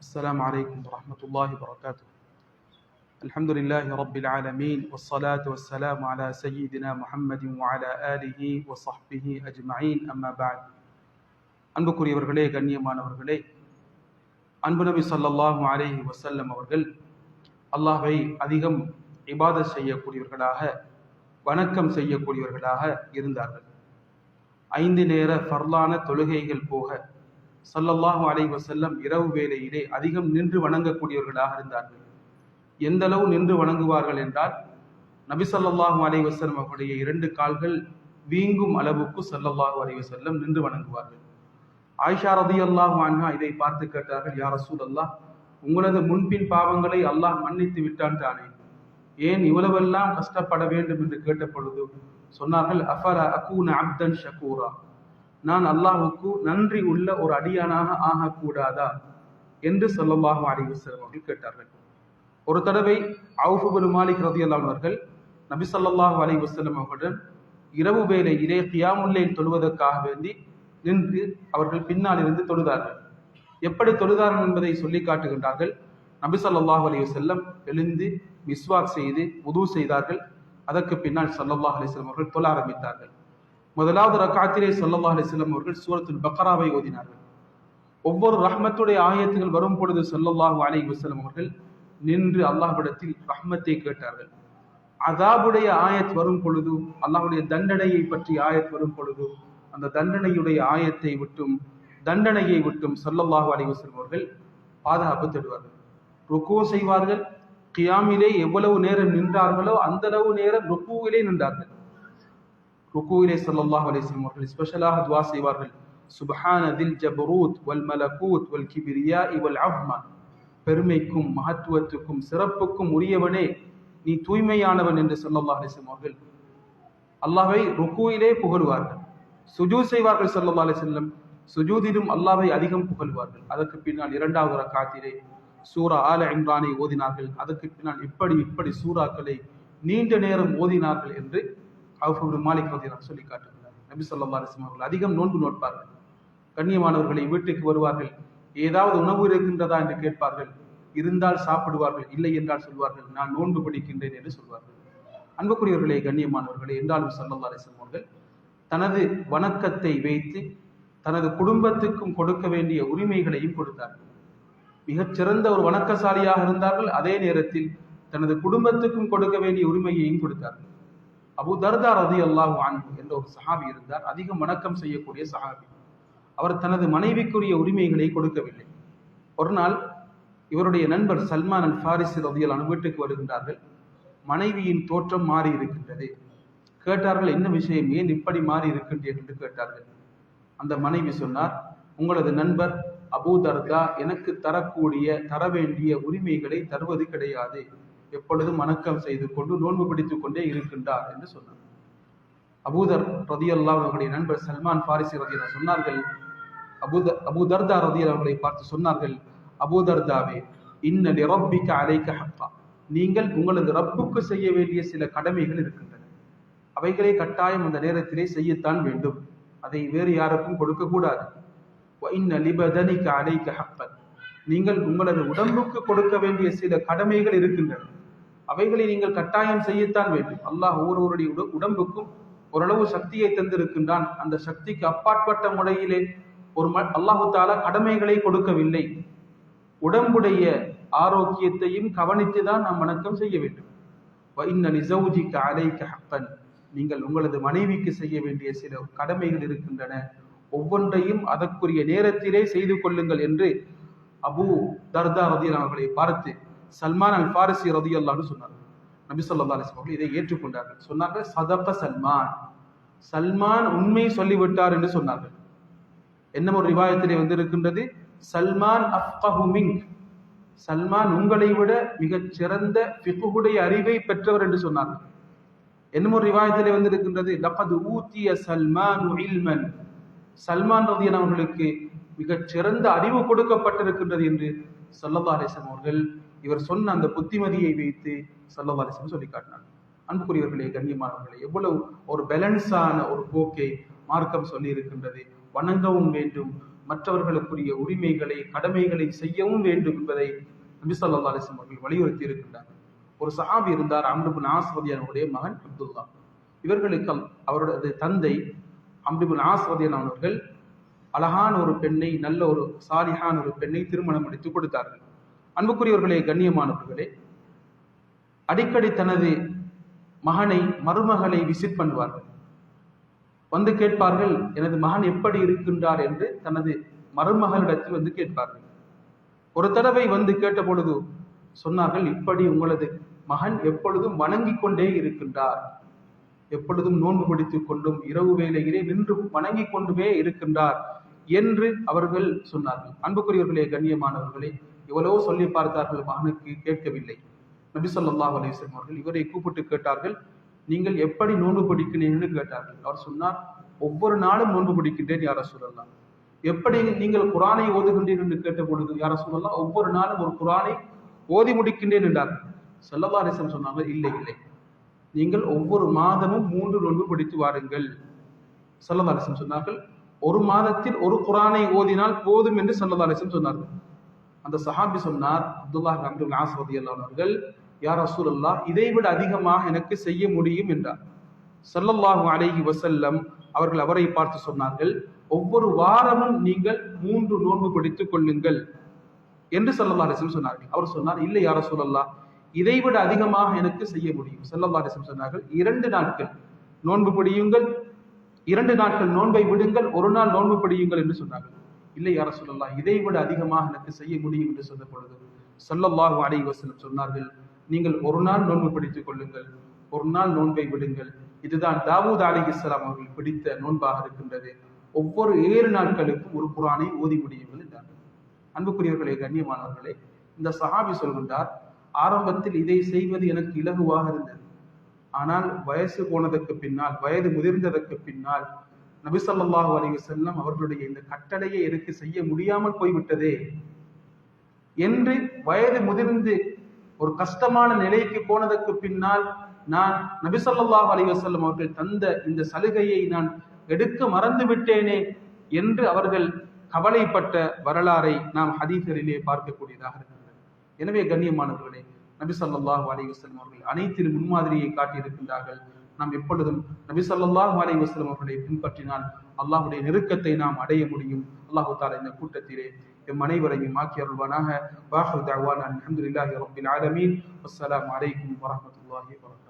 السلام عليكم ورحمة الله وبركاته الحمد لله رب العالمين والصلاة والسلام على سيدنا محمد وعلى آله وصحبه أجمعين أما بعد அன்புக்குரியவர்களே கண்ணியமானவர்களே அன்பு நபி ஸல்லல்லாஹு அலைஹி வஸல்லம் அவர்கள் அல்லாஹ்வை அதிகம் இபாதத் செய்யக்கூடியவர்களாக வணக்கம் செய்யக்கூடியவர்களாக இருந்தார்கள் ஐந்து நேர ஃபர்லான தொழுகைகள் போக சல்லல்லாஹு அலைஹி செல்லம் இரவு வேலையிலே அதிகம் நின்று வணங்கக்கூடியவர்களாக இருந்தார்கள். எந்த அளவு நின்று வணங்குவார்கள் என்றால் நபி சல்லாஹூ அலைஹி வஸல்லம் அவருடைய இரண்டு கால்கள் வீங்கும் அளவுக்கு சல்லல்லாஹு அலைஹி செல்லம் நின்று வணங்குவார்கள். ஆயிஷா ரதியல்லாஹு அன்ஹா இதை பார்த்து கேட்டார்கள் யா ரசூலல்லாஹ் உங்களது முன்பின் பாவங்களை அல்லாஹ் மன்னித்து விட்டான் தானே. ஏன் இவ்வளவெல்லாம் கஷ்டப்பட வேண்டும்? என்று கேட்ட பொழுது சொன்னார்கள் அஃபர அகூன அப்தன் ஷகூரா? நான் அல்லாஹுக்கு நன்றி உள்ள ஒரு அடியானாக ஆகக்கூடாதா என்று சொல்லல்லாஹு அலைஹி வஸல்லம் அவர்கள் கேட்டார்கள். ஒரு தடவை அவுஃபுபுல் மாலிக் ரதியல்லாஹு அவர்கள் நபி ஸல்லல்லாஹு அலைஹி வஸல்லம் அவர்களுடன் இரவு வேளையிலே கியாமுல்லைல் தொழுவதற்காக வேண்டி நின்று அவர்கள் பின்னால் இருந்து தொழுதார்கள். எப்படி தொழுதார்கள் என்பதை சொல்லி காட்டுகின்றார்கள். நபி ஸல்லல்லாஹு அலைஹி வஸல்லம் எழுந்து மிஸ்வாக் செய்து உதவு செய்தார்கள். அதற்கு பின்னால் ஸல்லல்லாஹு அலிஸ்லம் அவர்கள் தொழ ஆரம்பித்தார்கள். முதலாவது ரக்காத்திலே ஸல்லல்லாஹு அலைஹி அவர்கள் சூரத்துல் பக்ராவை ஓதினார்கள். ஒவ்வொரு ரஹ்மத்துடைய ஆயத்துகள் வரும் பொழுது சொல்லல்லாஹு அலி வசலம் அவர்கள் நின்று அல்லாஹ்விடத்தில் ரஹ்மத்தை கேட்டார்கள். அதாபுடைய ஆயத் வரும் பொழுது அல்லாஹுடைய தண்டனையை பற்றி ஆயத் வரும் பொழுது அந்த தண்டனையுடைய ஆயத்தை விட்டும் தண்டனையை விட்டும் சொல்லல்லாஹு அலி வசலம் அவர்கள் பாதுகாப்பு தேடுவார்கள். ருக்கு செய்வார்கள். கியாமிலே எவ்வளவு நேரம் நின்றார்களோ அந்த அளவு நேரம் ருக்குவிலே நின்றார்கள். ருக்குவிலே சல்லாஹ் அலைஹி அவர்கள் ஸ்பெஷலாக துவா செய்வார்கள். சுபஹான தில் ஜபரூத் வல் மலகூத் வல் கிபிரியா இவல் அஹ்மா பெருமைக்கும் மகத்துவத்துக்கும் சிறப்புக்கும் உரியவனே நீ தூய்மையானவன் என்று ஸல்லல்லாஹு அலைஹி அவர்கள் அல்லாஹை ருக்குவிலே புகழ்வார்கள். சுஜூத் செய்வார்கள் ஸல்லல்லாஹு அலிஸ்லம் சுஜூதிலும் அல்லாவை அதிகம் புகழ்வார்கள். அதற்கு பின்னால் இரண்டாவது ரக்காத்திலே சூரா ஆல இம்ரானை ஓதினார்கள். அதற்கு பின்னால் இப்படி இப்படி சூறாக்களை நீண்ட நேரம் ஓதினார்கள் என்று அவுஃபுல் மாலிக் ரதியல்லாஹு சொல்லி காட்டுகிறார். நபி ஸல்லல்லாஹு அலைஹி அவர்கள் அதிகம் நோன்பு நோட்பார்கள். கண்ணியமானவர்களை வீட்டுக்கு வருவார்கள். ஏதாவது உணவு இருக்கின்றதா என்று கேட்பார்கள். இருந்தால் சாப்பிடுவார்கள். இல்லை என்றால் சொல்வார்கள். நான் நோன்பு பிடிக்கின்றேன் என்று சொல்வார்கள். அன்புக்குரியவர்களே கண்ணியமானவர்களே என்றாலும் சல்லல்லா அலைஹி அவர்கள் தனது வணக்கத்தை வைத்து தனது குடும்பத்துக்கும் கொடுக்க வேண்டிய உரிமைகளையும் கொடுத்தார்கள் மிகச் சிறந்த ஒரு வணக்கசாலியாக இருந்தார்கள். அதே நேரத்தில் தனது குடும்பத்துக்கும் கொடுக்க வேண்டிய உரிமையையும் கொடுத்தார்கள் அபு தர்தா ரதி அல்லாஹு அன்பு என்ற ஒரு சஹாபி இருந்தார். அதிகம் வணக்கம் செய்யக்கூடிய சஹாபி. அவர் தனது மனைவிக்குரிய உரிமைகளை கொடுக்கவில்லை. ஒரு நாள் இவருடைய நண்பர் சல்மான் அல் ஃபாரிஸ் ரதியல் வீட்டுக்கு வருகின்றார்கள். மனைவியின் தோற்றம் மாறி இருக்கின்றது. கேட்டார்கள் என்ன விஷயம்? ஏன் இப்படி மாறி இருக்கின்றீர்கள் என்று கேட்டார்கள். அந்த மனைவி சொன்னார் உங்களது நண்பர் அபூ தர்கா எனக்கு தரக்கூடிய தர வேண்டிய உரிமைகளை தருவது கிடையாது. எப்பொழுதும் வணக்கம் செய்து கொண்டு நோன்பு பிடித்துக் கொண்டே இருக்கின்றார் என்று சொன்னார். அபூதர் ரதியல்லா அவர்களுடைய நண்பர் சல்மான் பாரிசி ரதியல்லா சொன்னார்கள் அபூத அபூதர்தா ரதியல் அவர்களை பார்த்து சொன்னார்கள் அபூதர்தாவே இன்ன நிரப்பிக்க அலைக்க ஹக்கா. நீங்கள் உங்களது ரப்புக்கு செய்ய வேண்டிய சில கடமைகள் இருக்கின்றன. அவைகளை கட்டாயம் அந்த நேரத்திலே செய்யத்தான் வேண்டும். அதை வேறு யாருக்கும் கொடுக்க கூடாது. நீங்கள் உங்களது உடம்புக்கு கொடுக்க வேண்டிய சில கடமைகள் இருக்கின்றன. அவைகளை நீங்கள் கட்டாயம் செய்யத்தான் வேண்டும். அல்லாஹ் ஒவ்வொருவருடைய உடம்புக்கும் ஓரளவு சக்தியை தந்திருக்கின்றான். அந்த சக்திக்கு அப்பாற்பட்ட முறையிலே ஒரு அல்லாஹு தாலா கடமைகளை கொடுக்கவில்லை. உடம்புடைய ஆரோக்கியத்தையும் கவனித்து தான் நாம் வணக்கம் செய்ய வேண்டும். நீங்கள் உங்களது மனைவிக்கு செய்ய வேண்டிய சில கடமைகள் இருக்கின்றன. ஒவ்வொன்றையும் அதற்குரிய நேரத்திலே செய்து கொள்ளுங்கள் என்று அபு தர்தா அவர்களை பார்த்து சல்மான் அல் பாரசி ரதி அல்லான்னு சொன்னார். நபி சொல்லா அலிஸ் அவர்கள் இதை ஏற்றுக்கொண்டார்கள். சொன்னார்கள் சதப்ப சல்மான். சல்மான் உண்மை சொல்லிவிட்டார் என்று சொன்னார்கள். என்ன ஒரு ரிவாயத்திலே வந்து இருக்கின்றது சல்மான் அஃப்கஹுமிங் சல்மான் உங்களை விட மிகச் சிறந்த பிகுடைய அறிவை பெற்றவர் என்று சொன்னார்கள். என்னும் ஒரு ரிவாயத்திலே வந்து இருக்கின்றது லகது ஊத்திய சல்மான் இல்மன். சல்மான் ரதியன் அவர்களுக்கு மிகச் சிறந்த அறிவு கொடுக்கப்பட்டிருக்கின்றது என்று சல்லல்லா அலிசம் அவர்கள் இவர் சொன்ன அந்த புத்திமதியை வைத்து சல்லல்லா சொல்லி காட்டினார். அன்புக்குரியவர்களே கண்ணியமானவர்களே எவ்வளவு ஒரு பேலன்ஸான ஒரு போக்கை மார்க்கம் சொல்லி இருக்கின்றது வணங்கவும் வேண்டும். மற்றவர்களுக்குரிய உரிமைகளை கடமைகளை செய்யவும் வேண்டும் என்பதை நபி ஸல்லல்லாஹு அலைஹி அவர்கள் வலியுறுத்தி இருக்கின்றார் ஒரு சஹாபி இருந்தார் அம்ருபு ஆஸ்வதியானுடைய மகன் அப்துல்லா. இவர்களுக்கு அவருடைய தந்தை அம்ருபின் ஆஸ்வதியான் அழகான ஒரு பெண்ணை நல்ல ஒரு சாலிஹான ஒரு பெண்ணை திருமணம் முடித்து கொடுத்தார்கள். அன்புக்குரியவர்களே கண்ணியமானவர்களே அடிக்கடி தனது மகனை மருமகளை விசிட் பண்ணுவார்கள். வந்து கேட்பார்கள் எனது மகன் எப்படி இருக்கின்றார்? என்று தனது மருமகளிடத்தில் வந்து கேட்பார்கள். ஒரு தடவை வந்து கேட்ட பொழுது சொன்னார்கள் இப்படி உங்களது மகன் எப்பொழுதும் வணங்கிக் கொண்டே இருக்கின்றார். எப்பொழுதும் நோன்பு பிடித்துக் கொண்டும் இரவு வேளையிலே நின்று வணங்கிக் கொண்டுமே இருக்கின்றார் என்று அவர்கள் சொன்னார்கள். அன்புக்குரியவர்களே கண்ணியமானவர்களே எவ்வளவோ சொல்லி பார்த்தார்கள் மகனுக்கு கேட்கவில்லை. நபி சொல்லாஹ் அலிஸ்லம் அவர்கள் இவரை கூப்பிட்டு கேட்டார்கள் நீங்கள் எப்படி நோன்பு பிடிக்கிறீர்கள் கேட்டார்கள். அவர் சொன்னார் ஒவ்வொரு நாளும் நோன்பு பிடிக்கின்றேன் யார சொல்லலாம் எப்படி நீங்கள் குரானை ஓதுகின்றீர்கள் என்று கேட்ட பொழுது யார சொல்லலாம் ஒவ்வொரு நாளும் ஒரு குரானை ஓதி முடிக்கின்றேன் என்றார்கள் ஸல்லல்லாஹு அலைஹி சொன்னாங்க இல்லை இல்லை. நீங்கள் ஒவ்வொரு மாதமும் மூன்று நோன்பு பிடித்து வாருங்கள். ஸல்லல்லாஹு சொன்னார்கள் ஒரு மாதத்தில் ஒரு குரானை ஓதினால் போதும் என்று ஸல்லல்லாஹு அலைஹி சொன்னார்கள். அந்த சஹாபி சொன்னார் அப்துல்லா அப்துல் ஆஸ் ரதியல்லாஹு அவர்கள் யார் ரசூலல்லா இதைவிட அதிகமாக எனக்கு செய்ய முடியும் என்றார். சல்லல்லாஹு அலைஹி வசல்லம் அவர்கள் அவரை பார்த்து சொன்னார்கள் ஒவ்வொரு வாரமும் நீங்கள் மூன்று நோன்பு பிடித்துக் கொள்ளுங்கள் என்று ஸல்லல்லாஹு அலைஹி சொன்னார்கள். அவர் சொன்னார் இல்லை யாரோ சூழல்லா இதை இதைவிட அதிகமாக எனக்கு செய்ய முடியும் ஸல்லல்லாஹு அலைஹி சொன்னார்கள் இரண்டு நாட்கள் நோன்பு பிடியுங்கள் இரண்டு நாட்கள் நோன்பை விடுங்கள் ஒரு நாள் நோன்பு பிடியுங்கள் என்று சொன்னார்கள். இல்லை யார சொல்லலாம் இதை விட அதிகமாக எனக்கு செய்ய முடியும் என்று சொன்ன பொழுது சொல்லல்லாஹு அலைஹி வசனம் சொன்னார்கள் நீங்கள் ஒரு நாள் நோன்பு பிடித்துக் கொள்ளுங்கள் ஒரு நாள் நோன்பை விடுங்கள். இதுதான் தாவூத் அலைஹிஸ்ஸலாம் அவர்கள் பிடித்த நோன்பாக இருக்கின்றது. ஒவ்வொரு ஏழு நாட்களுக்கும் ஒரு குரானை ஓதி முடியுங்கள் என்றார் அன்புக்குரியவர்களே கண்ணியமானவர்களே இந்த சஹாபி சொல்கின்றார் ஆரம்பத்தில் இதை செய்வது எனக்கு இலகுவாக இருந்தது. ஆனால் வயசு போனதற்கு பின்னால் வயது முதிர்ந்ததற்கு பின்னால் நபிசல்லாஹு ஸல்லல்லாஹு செல்லம் அவர்களுடைய இந்த கட்டளையை எனக்கு செய்ய முடியாமல் போய்விட்டதே என்று வயது முதிர்ந்து ஒரு கஷ்டமான நிலைக்கு போனதற்கு பின்னால் நான் நபிசல்லாஹு ஸல்லல்லாஹு அலைஹி அவர்கள் தந்த இந்த சலுகையை நான் எடுக்க மறந்து விட்டேனே என்று அவர்கள் கவலைப்பட்ட வரலாறை நாம் ஹதீசரிலே பார்க்கக்கூடியதாக இருக்கின்றது எனவே கண்ணியமானவர்களே நபி சல்லாஹு அலைஹி வஸல்லம் அவர்கள் அனைத்திலும் முன்மாதிரியை காட்டியிருக்கின்றார்கள். நாம் எப்பொழுதும் நபி சொல்லாஹ் அலை வஸல்லம் அவர்களை பின்பற்றினால் அல்லாஹுடைய நெருக்கத்தை நாம் அடைய முடியும். அல்லாஹு தாலா இந்த கூட்டத்திலே எம் அனைவரையும் ஆக்கி அருள்வானாக வாஹர் தஅவானா அலமதுல்லாஹி ரப்பில் ஆலமீன். அஸ்லாம் அலைக்கும் வரமத்துல்லாஹி வபரகாத்துஹு